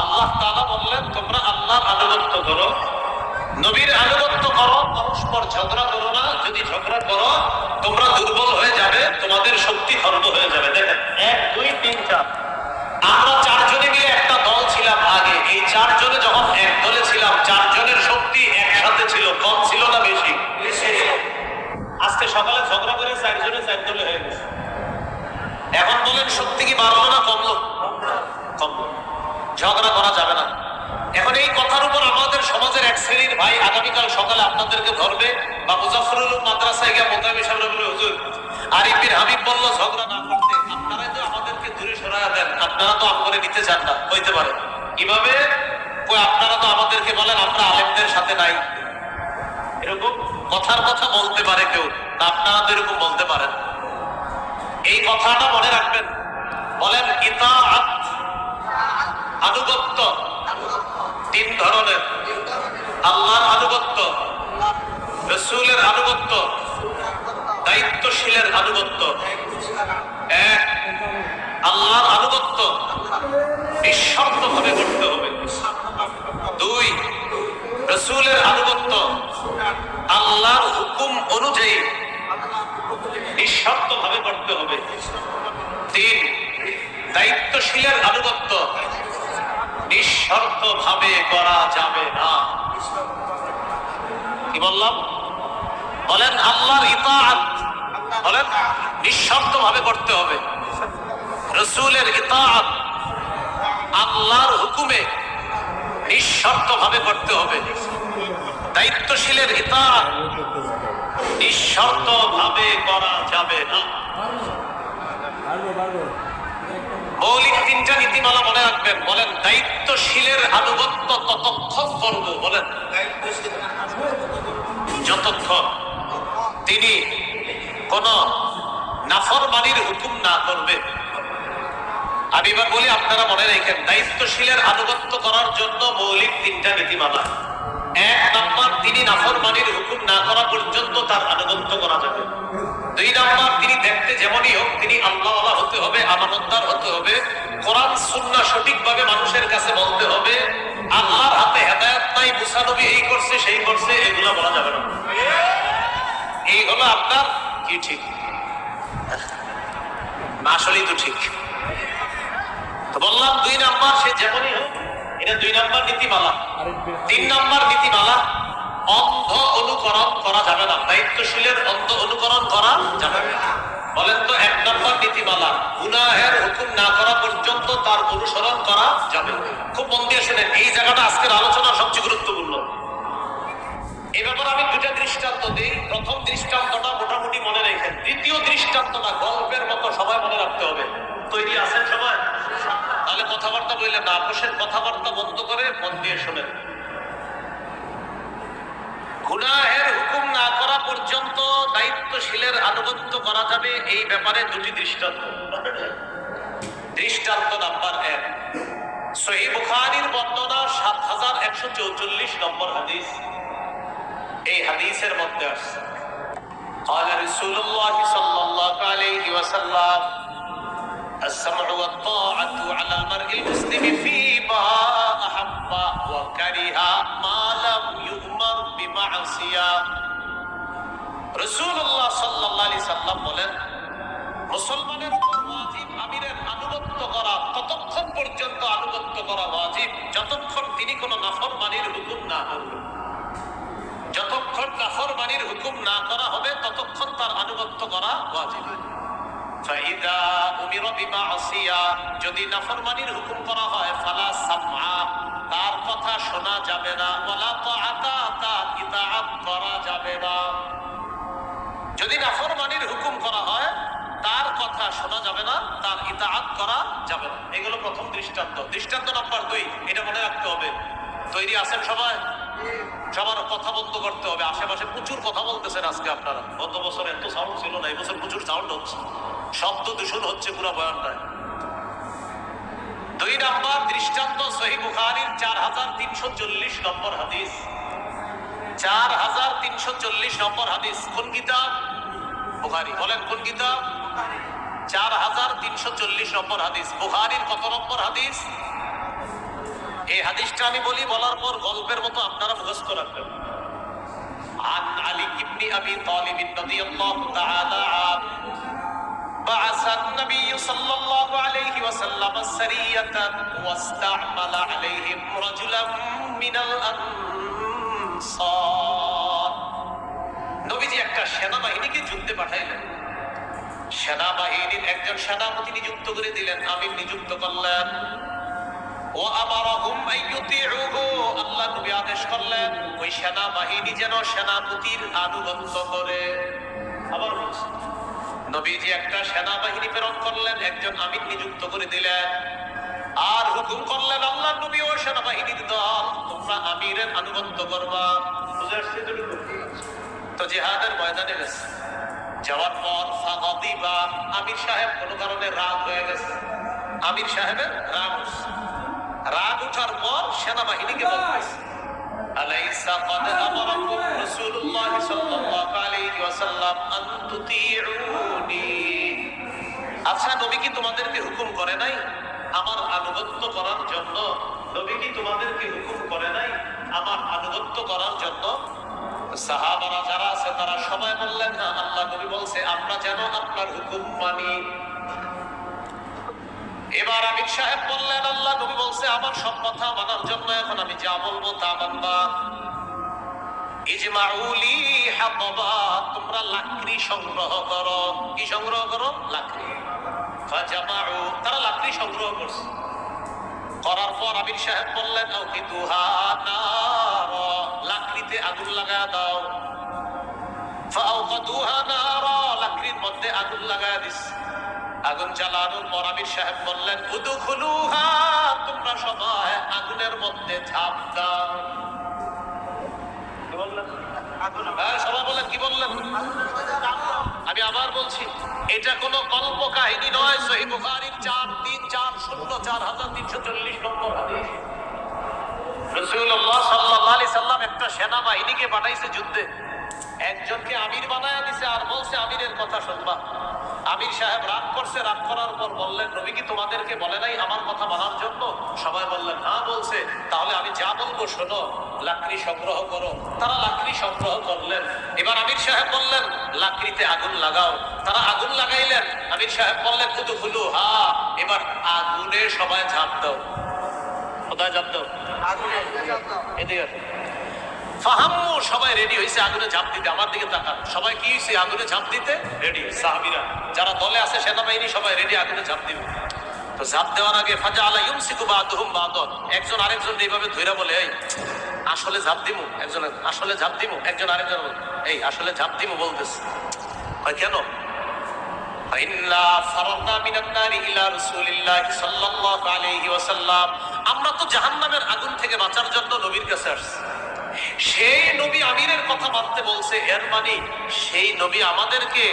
আল্লাহ তালা বললেন, তোমরা আল্লাহর আনুগত্য করো, নবীর আনুগত্য করো, পরস্পর ঝগড়া করো না। যদি ঝগড়া করো, তোমরা দুর্বল হয়ে যাবে, তোমাদের শক্তি খর্ব হয়ে যাবে। দেখেন, এক, দুই, তিন, চার। আমরা চারজনে মিলে একটা দল ছিলাম আগে। এই চারজনে যখন এক দলে ছিলাম, চারজনের শক্তি একসাথে ছিল। কম ছিল না বেশি? আজকে সকালে ঝগড়া করে চারজনে চার দলে হয়ে গেছে। এখন বলেন, শক্তি কি বাড়লো না কমলো? কমলো। ঝগড়া করা যাবে না। এখন এই কথার উপর আমাদের সমাজের এক শ্রেণির ভাই আগামীকাল সকালে আপনাদেরকে ধরবে বা মুজাফরুল মাদ্রাসায় গিয়ে মোতাবে বলে হুজুর, আরিফ বিন হাবিব বলল ঝগড়া না করতে আপনারাই তো আমাদেরকে দূরে সরাইয়া দেন। আপনারা তো আমরে নিতে চান না, হইতে পারে। কীভাবে? আপনারা তো আমাদেরকে বলেন, আমরা আলেমদের সাথে নাই। এরকম কথার কথা বলতে পারে কেউ আপনারা তো এরকম বলতে পারেন। এই কথাটা মনে রাখবেন। বলেন, ইতাআত আনুগত্য। তিন ধরনের। আল্লাহর আনুগত্য, রসুলের আনুগত্য, দায়িত্বশীলের আনুগত্য। এক, আল্লাহর আনুগত্য নিঃশর্ত ভাবে করতে হবে। দুই, রসুলের আনুগত্য, আল্লাহর হুকুম অনুযায়ী নিঃশর্ত ভাবে করতে হবে। তিন, দায়িত্বশীলের আনুগত্য নিঃশর্ত ভাবে করা যাবে না। কি বললাম? বলেন আল্লাহর ইতাআত। বলেন নিঃশর্ত ভাবে করতে হবে। রসুলের ইতাআত, আল্লাহর হুকুমে নিঃশর্ত ভাবে করতে হবে। দায়িত্বশীলের ইতাআত নিঃশর্ত ভাবে করা যাবে না। মৌলিক তিনটা নীতিমালা মনে রাখবেন। বলেন, দায়িত্বশীলের আনুগত্য ততক্ষণ করব বলেন। যতক্ষণ তিনি কোন নাফরমানির হুকুম না করবে। আমি এবার বলি, আপনারা মনে রেখেন, দায়িত্বশীলের আনুগত্য করার জন্য মৌলিক তিনটা নীতিমালা। এক নাম্বার, তিনি নাফরমানির হুকুম না করা পর্যন্ত তার আনুগত্য করা যাবে। দুই নাম্বার তিনি দেখতে যেমনই হোক, তিনি আল্লাহ হতে হবে হতে হবে, কোরআন সুন্না সঠিকভাবে মানুষের কাছে বলতে হবে, আল্লাহর হাতে নাই এই করছে, সেই করছে, এগুলো বলা যাবে না। এই হলো আপনার কি ঠিক? আসলেই তো ঠিক। তো বললাম দুই নাম্বার, সে যেমনই হোক, এটা দুই নাম্বার নীতিমালা। তিন নাম্বার নীতিমালা, অন্ধ অনুকরণ দায়িত্বশীলের অন্ধ অনুকরণ করা যাবে না। বলেন তো, এক নাম্বার নীতিমালা, গুনাহের হুকুম না করা পর্যন্ত তার অনুসরণ করা যাবে খুব মন দিয়ে শুনেন, এই জায়গাটা আজকের আলোচনা সবচেয়ে গুরুত্বপূর্ণ। এ ব্যাপারে আমি দুটা দৃষ্টান্ত দিই। প্রথম দৃষ্টান্তটা মোটামুটি মনে রেখেন। দ্বিতীয় দৃষ্টান্তটা গল্পের মতো সবাই মনে রাখতে হবে। তৈরি আছেন সবাই? তাহলে কথাবার্তা বললে না কথাবার্তা বন্ধ করে মন দিয়ে শোনেন। গুনাহের হুকুম না করা পর্যন্ত দায়িত্বশীলের আনুগত্য করা যাবে এই ব্যাপারে দুটি দৃষ্টান্ত দৃষ্টান্ত নাম্বার এক সহি বুখারীর বর্ণনা সাত হাজার একশো চৌচল্লিশ নম্বর হাদিস এই হাদিসের মধ্যে আসছে قال رسول الله صلى الله عليه وسلم السمع والطاعة على المرء المسلم فيما أحب وكره ما لم যতক্ষণ তিনি হুকুম না করা হবে, ততক্ষণ তার আনুগত্য করা ওয়াজিব। যদি নাফরমানির হুকুম করা হয় তার কথা শোনা যাবে না। নাফরমানির হুকুম করা হয়, তার কথা শোনা যাবে না, তার ইতাআত করা যাবে না। এগুলো প্রথম দৃষ্টান্ত। দৃষ্টান্ত নাম্বার দুই, এটা মনে রাখতে হবে। তৈরি আছেন সবাই? সবার কথা বন্ধ করতে হবে। আশেপাশে প্রচুর কথা বলতেছেন আজকে আপনারা। গত বছর এত সাউন্ড ছিল না, এই বছর প্রচুর সাউন্ড হচ্ছে। শব্দ দূষণ হচ্ছে, পুরো বয়ানটায় দুই নাম্বার দৃষ্টান্ত, সহি বুখারীর চার হাজার তিনশো চল্লিশ নম্বর হাদিস। চার হাজার তিনশো চল্লিশ নম্বর হাদিস। কোন কিতাব? বুখারি বলেন কোন কিতাব চার হাজার তিনশো চল্লিশ নম্বর হাদিস বুখারির কত নম্বর হাদিস হাদিসটা আমি বলি বলার পর গল্পের মতো আপনারা মুখস্থ রাখবেন عن علي بن ابي طالب رضي الله تعالى عنه بعث النبي صلى الله عليه وسلم سرية واستعمل عليهم رجلا من الأنصار নবীজি একটা সেনাবাহিনীকে যুদ্ধে পাঠাইলেন। সেনাবাহিনীর একজন সেনাপতি নিযুক্ত করে দিলেন আমি নিযুক্ত করলেন। ও আইয়ুতিউহু, আল্লাহ নবী আদেশ করলেন, ওই সেনাবাহিনী যেন সেনাপতির আনুগত্য করে। আবার নবীজি একটা সেনাবাহিনী প্রেরণ করলেন, একজন আমির নিযুক্ত করে দিলেন। আর হুকুম করলেন, আল্লাহ নবী ও সেনাবাহিনীর দল, তোমরা আমিরের আনুগত্য করবা। বুঝে আসছে? তো জিহাদের ময়দানে গেছে। যাওয়ার পর ফাগতি বা আমির সাহেব কোনো কারণে রাগ হয়ে গেছে। আমির সাহেবের রাগ রাগ উঠার পর সেনাবাহিনীকে বলতেছে আলাইসা কদ আমারাকুম রাসূলুল্লাহ সাল্লাল্লাহু আলাইহি আচ্ছা নবী কি তোমাদেরকে হুকুম করে নাই? আমার আনুগত্য করার জন্য? নবী কি তোমাদেরকে হুকুম করে নাই? আমার আনুগত্য করার জন্য সাহাবারা যারা আছে, তারা সবাই বললেন, না, আল্লাহ নবী বলছে, আমরা যেন আপনার হুকুম মানি। এবার আমির সাহেব বললেন, আল্লাহ নবী বলছে, আমার সব কথা মানার জন্য এখন আমি যা বলব তা মানবা। ইজমাউলি হাতবা, তোমরা লাকড়ি সংগ্রহ করো। কি সংগ্রহ করো? লাকড়ি। ফাজামাউ, তারা লাকড়ি সংগ্রহ করছে। করার পর আমির সাহেব বললেন আউকিদুহা নার আগুন জ্বালানোর পর আমির সাহেব বললেন তোমরা সবাই আগুনের মধ্যে ঝাঁপ দাও। হ্যাঁ আমি আবার বলছি, এটা কাহিনী নয়, সহি বুখারীর চার তিন চার শূন্য চার হাজার তিনশো চল্লিশ নম্বর হাদিস। সাল্লাহ সাল্লাম একটা সেনাবাহিনীকে পাঠাইছে যুদ্ধে। একজনকে আমির বানায় দিছে আর বলছে, আমিরের কথা শুনবা। আমির সাহেব রাগ করছে রাগ করার পর বললেন নবী কি তোমাদেরকে বলে নাই আমার কথা মানার জন্য? সবাই বললেন হ্যাঁ বলছে। তাহলে আমি যা বলব শোনো লাকড়ি সংগ্রহ করো। তারা লাকড়ি সংগ্রহ করলেন। এবার আমির সাহেব বললেন লাকড়িতে আগুন লাগাও। তারা আগুন লাগাইলেন। আমির সাহেব বললেন শুধু হুলু হা। এবার আগুনে সবাই ঝাঁপ দাও। কোথায় ঝাঁপ দাও? এদিকে আসো। ফাহাম্মু, সবাই রেডি হয়েছে আগুনে ঝাঁপ দিতে। আমার দিকে তাকান। সবাই কি হয়েছে আগুনে ঝাঁপ দিতে? রেডি সাহাবিরা। যারা দলে আছে, সেনাবাহিনী সবাই রেডি আগুনে ঝাঁপ দিবে। তো ঝাঁপ দেওয়ার আগে ফাজা আলা ইউমসিকু বাদুহুম বাদন। একজন আরেকজন এইভাবে ধইরা বলে, এই, আসলে ঝাঁপ দিমু। একজন আসলে ঝাঁপ দিমু? একজন আরেকজন এই, আসলে ঝাঁপ দিমু, বলতেছে। কেন? আমরা তো জাহান্নামের আগুন থেকে বাঁচার জন্য নবীর কাছে আসছি। সেই নবী আমিরের কথা মানতে বলছে, এর মানে সেই নবী আমাদেরকে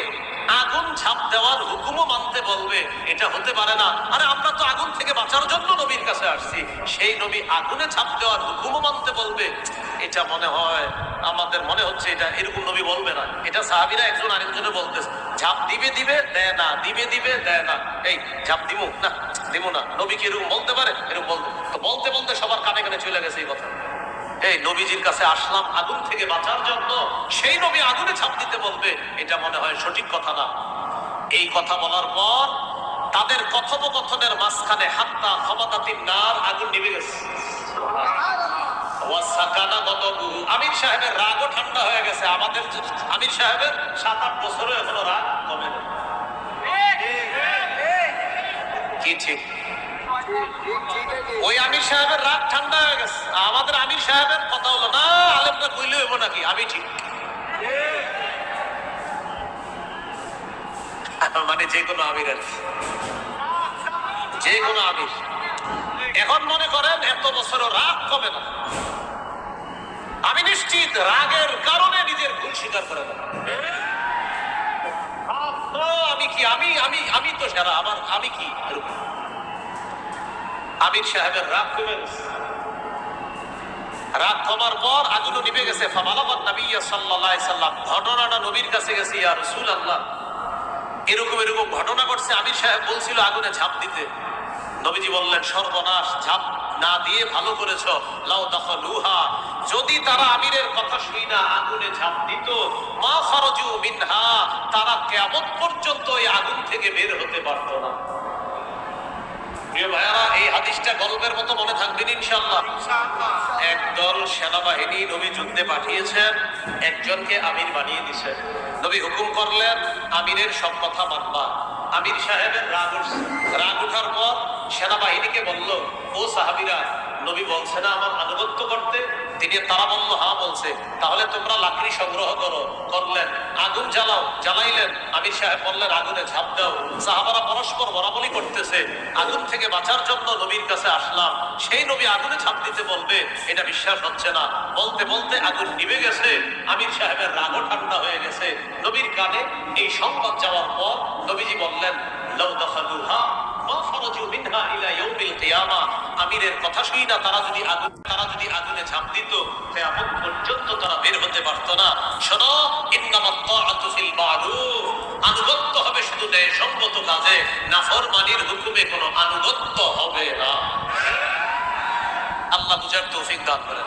আগুন ঝাঁপ দেওয়ার হুকুমও মানতে বলবে, এটা হতে পারে না। আরে, আমরা তো আগুন থেকে বাঁচার জন্য নবীর কাছে আসছি। সেই নবী আগুনে ঝাঁপ দেওয়ার হুকুমও মানতে বলবে। এটা মনে হয়, আমাদের মনে হচ্ছে এটা এরকম নবী বলবে না। এটা সাহাবিরা একজন আরেকজনে বলতেছে, ঝাঁপ দিবে দিবে, দেয় না, দিবে দিবে, দেয় না। এই, ঝাঁপ দিব না দিব না। নবী কি এরকম বলতে পারে? এরকম বলতে, তো বলতে বলতে সবার কানে কানে চলে গেছে এই কথা। এই, নবীজির কাছে আসলাম আগুন থেকে বাঁচার জন্য। সেই নবী আগুনে ছাপ দিতে বলবে, এটা মনে হয় সঠিক কথা না। এই কথা বলার পর তাদের কথোপকথনের মাঝখানে হাত্তা ক্ষমতাতির নার আগুন নিভে গেছে। ওয়াসাকানা গদবুহু। আমির সাহেবের রাগও ঠান্ডা হয়ে গেছে। আমাদের আমির সাহেবের সাত আট বছরও এখনও রাগ কমে কি ঠিক? ওই আমির সাহেবের রাগ ঠান্ডা হয়ে গেছে। আমাদের আমির সাহেবের কথা হলো, না আলেমটা কইলে হইব নাকি? আমি ঠিক। মানে যে কোনো আমির আর। যে কোনো আমির। এখন মনে করেন এত বছরও রাগ কমে না। আমি রাগের কারণে নিজের ভুল স্বীকার করে আমি কি, আমি আমি আমি তো সেরা, আমার, আমি কি? আমির সাহেবের রাগ কমে রাগ কমার পর আগুন নিভে গেছে। ফামালাবাদ নবী সাল্লাম, ঘটনাটা নবীর কাছে গেছে, ইয়া রাসূলুল্লাহ। এরকম এরকম ঘটনা ঘটছে। আমির সাহেব বলছিল, আগুনে ঝাঁপ দিতে। নবীজি বললেন সর্বনাশ ঝাঁপ না দিয়ে ভালো করেছ। লাউ দখলুহা যদি তারা আমিরের কথা শুই না আগুনে ঝাঁপ দিত। মা খরজু মিনহা তারা কেমন পর্যন্ত এই আগুন থেকে বের হতে পারতো না। প্রিয় ভাইয়ারা এই হাদিসটা গল্পের মতো মনে থাকবেন ইনশাআল্লাহ। একদল সেনাবাহিনী নবী যুদ্ধে পাঠিয়েছেন একজনকে আমির বানিয়ে দিছেন নবী হুকুম করলেন আমিরের সব কথা মানবা। আমির সাহেবের রাগ উঠছে। রাগ উঠার পর সেনাবাহিনীকে বলল, ও সাহাবিরা, নবী বলছে না আমার আনুগত্য করতে? তিনি তারা বলল হ্যাঁ বলছে। তাহলে তোমরা লাকড়ি সংগ্রহ করো, করলেন। আগুন জ্বালাও, জ্বালাইলেন। আমির সাহেব বললেন, আগুনে ঝাঁপ দাও। সাহাবারা পরস্পর বরাবরই করতেছে। আগুন থেকে বাঁচার জন্য নবীর কাছে আসলাম। সেই নবী আগুনে ঝাঁপ দিতে বলবে, এটা বিশ্বাস হচ্ছে না। বলতে বলতে আগুন নিভে গেছে। আমির সাহেবের রাগও ঠান্ডা হয়ে গেছে। নবীর কানে এই সংবাদ যাওয়ার পর নবীজি বললেন, লাউ দখালুহা আমিরের কথা শুই না, তারা যদি আগুন তারা যদি আগুনে ঝাঁপ দিত কেমন পর্যন্ত তারা বের হতে পারত না। শোনো আনুগত্য হবে শুধু ন্যায়সঙ্গত কাজে নাফরমানির হুকুমে কোনো আনুগত্য হবে না। আল্লাহ বুঝার তৌফিক দান করেন।